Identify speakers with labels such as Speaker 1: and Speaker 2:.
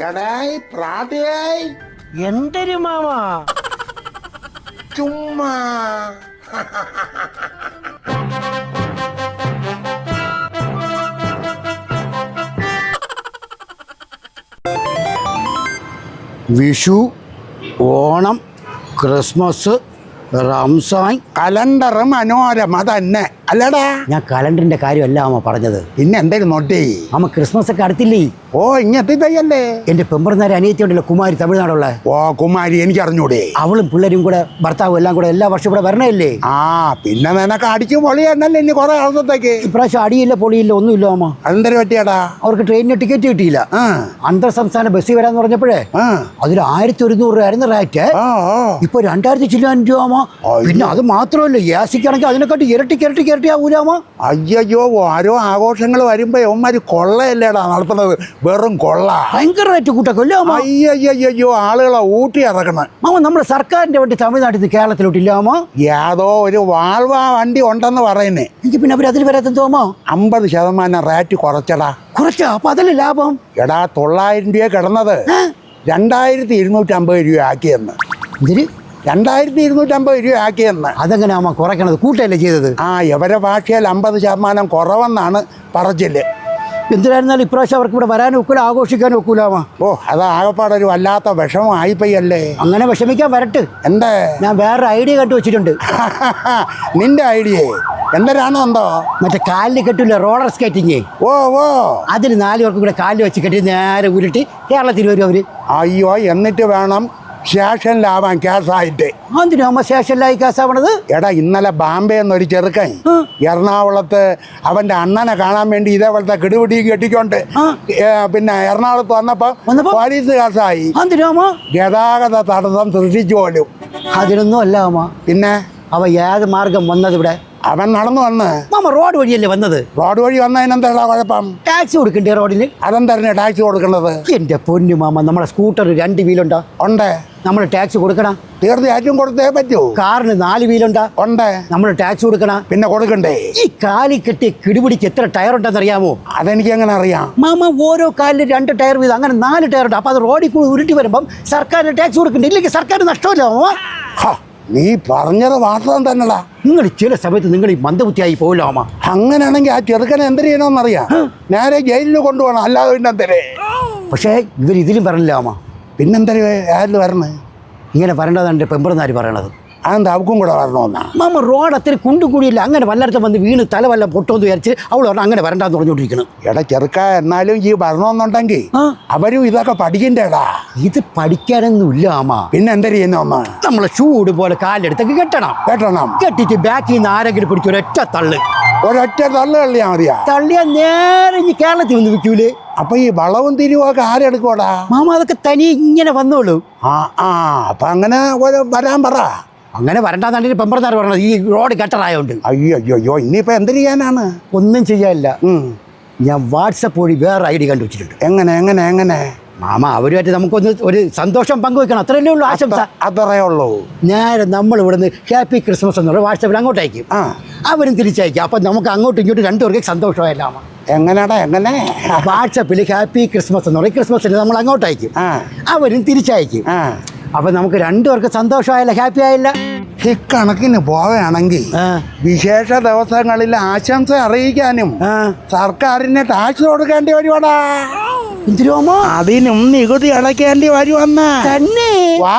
Speaker 1: എടായി പ്രാതയായി.
Speaker 2: എന്തൊരു മാമ?
Speaker 1: ചുമ്മാ.
Speaker 2: വിഷു ഓണം ക്രിസ്മസ് റംസാൻ
Speaker 1: കലണ്ടർ മനോരമ തന്നെ. അല്ലടാ.
Speaker 2: ഞാൻ കലണ്ടറിന്റെ കാര്യമല്ല അമ്മ പറഞ്ഞത്.
Speaker 1: പിന്നെ എന്തേലും നോട്ടേ
Speaker 2: അമ്മ ക്രിസ്മസ് ഒക്കെ അടുത്തില്ലേ?
Speaker 1: ഓ ഇങ്ങനത്തെ തയ്യല്ലേ
Speaker 2: എന്റെ പെമ്പറന്നാരെ അനിയത്തി ഉണ്ടല്ലോ കുമാരി തമിഴ്നാടുള്ള.
Speaker 1: ഓ കുമാരി എനിക്ക് അറിഞ്ഞൂടെ
Speaker 2: അവളും പിള്ളേരും കൂടെ ഭർത്താവും എല്ലാം കൂടെ എല്ലാ വർഷവും ഇവിടെ വരണല്ലേ
Speaker 1: ആ പിന്നെ നിനക്ക് അടിച്ചു പൊളിയന്നല്ലേ ഇനി കുറെ ദിവസത്തേക്ക്?
Speaker 2: ഇപ്രാവശ്യം അടിയില്ല പൊളിയില്ല ഒന്നുമില്ല അമ്മ
Speaker 1: അതെന്തര പറ്റിയാടാ?
Speaker 2: അവർക്ക് ട്രെയിനിന് ടിക്കറ്റ് കിട്ടിയില്ല. അന്തർ സംസ്ഥാന ബസ്സിൽ വരാന്ന് പറഞ്ഞപ്പോഴേ അതിൽ ആയിരത്തി ഒരുന്നൂറ് രൂപയായിരുന്നു റേറ്റ്. ഇപ്പൊ രണ്ടായിരത്തി ചില്ലാൻ രൂപ പിന്നെ അത് മാത്രമല്ല യാസിക്കാണെങ്കിൽ അതിനെക്കാട്ടി ഇരട്ടി കിരട്ടി ഇരട്ടി ആവൂലാമോ
Speaker 1: അയ്യോ ഓരോ ആഘോഷങ്ങൾ വരുമ്പോ ഒമാര് കൊള്ളയല്ലേടാ നടത്തുന്നത്? വെറും കൊള്ള.
Speaker 2: ഭയങ്കരമായിട്ട് റേറ്റ് കൂട്ടൊക്കെ അല്ലേ അമ്മ?
Speaker 1: അയ്യോ ആളുകളെ ഊട്ടി ഇറക്കണം.
Speaker 2: മാമ നമ്മുടെ സർക്കാരിന്റെ വണ്ടി തമിഴ്നാട്ടിൽ നിന്ന് കേരളത്തിലോട്ടില്ല അമ്മ?
Speaker 1: യാതോ ഒരു വാൾവാ വണ്ടി ഉണ്ടെന്ന് പറയുന്നേ.
Speaker 2: എനിക്ക് പിന്നെ അവർ അതിൽ വരാത്തെന്തോ അമ്മ?
Speaker 1: അമ്പത് ശതമാനം റേറ്റ് കുറച്ചടാ.
Speaker 2: കുറച്ചാ? അപ്പൊ അതല്ലേ ലാഭം?
Speaker 1: എടാ തൊള്ളായിരം രൂപ കിടന്നത്. രണ്ടായിരത്തി ഇരുന്നൂറ്റി അമ്പത് രൂപ ആക്കിയെന്ന്.
Speaker 2: ഇതിന്
Speaker 1: രണ്ടായിരത്തി ഇരുന്നൂറ്റി അമ്പത് രൂപ ആക്കിയെന്ന്.
Speaker 2: അതെങ്ങനെയാ കുറയ്ക്കണത്? കൂട്ടല്ലേ ചെയ്തത്?
Speaker 1: ആ എവരെ ഭാഷയിൽ അമ്പത് ശതമാനം കുറവെന്നാണ് പറച്ചിൽ.
Speaker 2: എന്തിനായിരുന്നാലും ഇപ്രാവശ്യം അവർക്ക് ഇവിടെ വരാൻ ഒക്കൂല ആഘോഷിക്കാൻ ഒക്കൂലാമ
Speaker 1: ഓ അത് ആകപ്പാടെ ഒരു വല്ലാത്ത വിഷമമായിപ്പോയല്ലേ
Speaker 2: അങ്ങനെ വിഷമിക്കാൻ വരട്ട്.
Speaker 1: എന്താ?
Speaker 2: ഞാൻ വേറൊരു ഐഡിയ കണ്ടു വെച്ചിട്ടുണ്ട്.
Speaker 1: നിന്റെ ഐഡിയ? എന്തരാണോ എന്തോ?
Speaker 2: മറ്റേ കാലിൽ കെട്ടില്ല റോളർ സ്കേറ്റിങ്
Speaker 1: ഓ ഓ.
Speaker 2: അതിൽ നാല് പേർക്കും കൂടെ കാലിൽ വെച്ച് കെട്ടി നേരെ ഉരുട്ടി കേരളത്തിൽ വരും അവർ.
Speaker 1: അയ്യോ എന്നിട്ട് വേണം സ്റ്റേഷനിലാവാൻ കേസായിട്ട്.
Speaker 2: അമ്മ സ്റ്റേഷനിലായി കേസാവണത്?
Speaker 1: എടാ ഇന്നലെ ബാംബെ എന്നൊരു ചെറുക്കൻ. എറണാകുളത്ത് അവന്റെ അണ്ണനെ കാണാൻ വേണ്ടി ഇതേപോലത്തെ കിടുപിടി കെട്ടിക്കൊണ്ട്. പിന്നെ എറണാകുളത്ത് വന്നപ്പോ? പോലീസ് കേസായി. ഗതാഗത തടസ്സം സൃഷ്ടിച്ചു പോലും.
Speaker 2: അതിനൊന്നും അല്ല അമ്മ.
Speaker 1: പിന്നെ?
Speaker 2: അവ ഏത് മാർഗം വന്നത് ഇവിടെ?
Speaker 1: അവൻ നടന്നു വന്ന്
Speaker 2: മാമ റോഡ് വഴിയല്ലേ വന്നത്?
Speaker 1: റോഡ് വഴി വന്നതിനെന്താ കുഴപ്പം?
Speaker 2: ടാക്സി കൊടുക്കണ്ടേ റോഡിൽ
Speaker 1: അതെന്താ ടാക്സി കൊടുക്കുന്നത്
Speaker 2: എന്റെ പൊന്നു മാമ നമ്മളെ സ്കൂട്ടർ രണ്ട് വീലുണ്ടോ?
Speaker 1: ഉണ്ട്.
Speaker 2: നമ്മൾ ടാക്സി കൊടുക്കണം?
Speaker 1: തീർച്ചയായിട്ടും കൊടുത്തേ പറ്റൂ.
Speaker 2: കാറിന് നാല് വീലുണ്ടാ?
Speaker 1: ഉണ്ട്.
Speaker 2: നമ്മൾ ടാക്സി കൊടുക്കണം?
Speaker 1: പിന്നെ കൊടുക്കണ്ടേ?
Speaker 2: ഈ കാലി കെട്ടി കിടുപിടിക്ക് എത്ര ടയർ ഉണ്ടെന്ന് അറിയാമോ
Speaker 1: അതെനിക്ക് എങ്ങനെ അറിയാം?
Speaker 2: മാമ ഓരോ കാലിൽ രണ്ട് ടയർ വീതം അങ്ങനെ നാല് ടയർ ഉണ്ട് അപ്പൊ അത് റോഡിൽ കൂടി ഉരുട്ടി വരുമ്പം സർക്കാരിന് ടാക്സ് കൊടുക്കണ്ടേ? ഇല്ലെങ്കിൽ സർക്കാർ നഷ്ടമില്ല? മാമ
Speaker 1: നീ പറഞ്ഞത് വാസ്തവം തന്നെടാ.
Speaker 2: നിങ്ങൾ ചില സമയത്ത് നിങ്ങൾ ഈ മന്ദബുദ്ധിയായി പോകില്ല
Speaker 1: അങ്ങനെയാണെങ്കിൽ ആ ചെറുക്കനെ എന്ത് ചെയ്യണമെന്നറിയാം? നേരെ ജയിലിൽ കൊണ്ടുപോകണം അല്ലാതെ പിന്നെ എന്തരേ
Speaker 2: പക്ഷേ ഇവർ ഇതിലും പറഞ്ഞില്ല മാമ
Speaker 1: പിന്നെന്തര ആരിൽ വരണേ?
Speaker 2: ഇങ്ങനെ വരേണ്ടതാണ് എന്റെ പെമ്പറന്നാര് പറയണത്.
Speaker 1: അതെന്താ? അവക്കും കൂടെ വരണമെന്നാ
Speaker 2: മാമ റോഡ് അത്ര കുണ്ടു കൂടിയില്ല അങ്ങനെ വല്ലയിടത്തും വന്ന് വീണ് തല വല്ല പൊട്ടോന്ന് വിചാരിച്ച് അവൾ പറഞ്ഞാൽ അങ്ങനെ വരണ്ടാന്ന് പറഞ്ഞുകൊണ്ടിരിക്കണം
Speaker 1: എടാ ചെറുക്ക എന്നാലും ഈ വരണമെന്നുണ്ടെങ്കിൽ അവരും ഇതൊക്കെ പഠിക്കണ്ടേടാ.
Speaker 2: ഇത് പഠിക്കാനൊന്നുമില്ല ആമാ
Speaker 1: പിന്നെ എന്താ ചെയ്യുന്ന അമ്മ?
Speaker 2: നമ്മളെ ചൂട് പോലെ കാലെടുത്തൊക്കെ കെട്ടണം.
Speaker 1: കെട്ടണം.
Speaker 2: കെട്ടിട്ട് ബാക്കിൽ നിന്ന് ആരെങ്കിലും പിടിച്ച് ഒരൊറ്റ തള്ള്.
Speaker 1: ഒരൊറ്റ തള്ളു തള്ളിയാ മതിയാ?
Speaker 2: തള്ളിയാ നേരെ ഇനി കേരളത്തിൽ വന്ന് വിൽക്കൂലേ?
Speaker 1: അപ്പൊ ഈ വളവും തിരിവൊക്കെ ആരെടുക്കോടാ
Speaker 2: മാമ അതൊക്കെ തനി ഇങ്ങനെ വന്നോളൂ.
Speaker 1: ആ ആ അപ്പൊ അങ്ങനെ വരാൻ പറ.
Speaker 2: അങ്ങനെ വരണ്ടാന്നാണ് പെമ്പറന്നാർ പറഞ്ഞത് ഈ റോഡ് കട്ടറായോണ്ട്
Speaker 1: അയ്യോ അയ്യോ അയ്യോ ഇനിയിപ്പോ എന്ത് ചെയ്യാനാണ്?
Speaker 2: ഒന്നും ചെയ്യാനില്ല. ഞാൻ വാട്സപ്പ് വഴി വേറെ ഐ ഡി കണ്ടുവച്ചിട്ടുണ്ട്.
Speaker 1: എങ്ങനെ എങ്ങനെ എങ്ങനെ?
Speaker 2: മാമ അവരുമായിട്ട് നമുക്കൊന്ന് ഒരു സന്തോഷം പങ്കുവെക്കണം അത്രയല്ലേ ഉള്ളൂ ആശംസ.
Speaker 1: അത്രേ ഉള്ളൂ.
Speaker 2: നേരെ നമ്മൾ ഇവിടുന്ന് ഹാപ്പി ക്രിസ്മസ് എന്ന് പറഞ്ഞാൽ വാട്സപ്പിൽ അങ്ങോട്ട് അയക്കും
Speaker 1: ആ.
Speaker 2: അവരും തിരിച്ചയക്കും. അപ്പം നമുക്ക് അങ്ങോട്ടും ഇങ്ങോട്ടും രണ്ടുപേർക്ക് സന്തോഷമായില്ല
Speaker 1: എങ്ങനെയാടാ എങ്ങനെ?
Speaker 2: വാട്സപ്പിൽ ഹാപ്പി ക്രിസ്മസ് എന്ന് പറയും ക്രിസ്മസിന് നമ്മൾ അങ്ങോട്ട് അയക്കും
Speaker 1: ആ.
Speaker 2: അവരും തിരിച്ചയക്കും.
Speaker 1: ആ.
Speaker 2: അപ്പം നമുക്ക് രണ്ടുപേർക്ക് സന്തോഷമായില്ല? ഹാപ്പി ആയില്ല?
Speaker 1: ഇക്കണക്കിന് പോവുകയാണെങ്കിൽ
Speaker 2: ആ,
Speaker 1: വിശേഷ ദിവസങ്ങളിൽ ആശംസ അറിയിക്കാനും. സർക്കാരിന് ടാക്സ് കൊടുക്കേണ്ടി വരുവാടാ. അതിനും നികുതി അടയ്ക്കേണ്ടി വരുവന്ന്
Speaker 2: തന്നെ.
Speaker 1: വാ.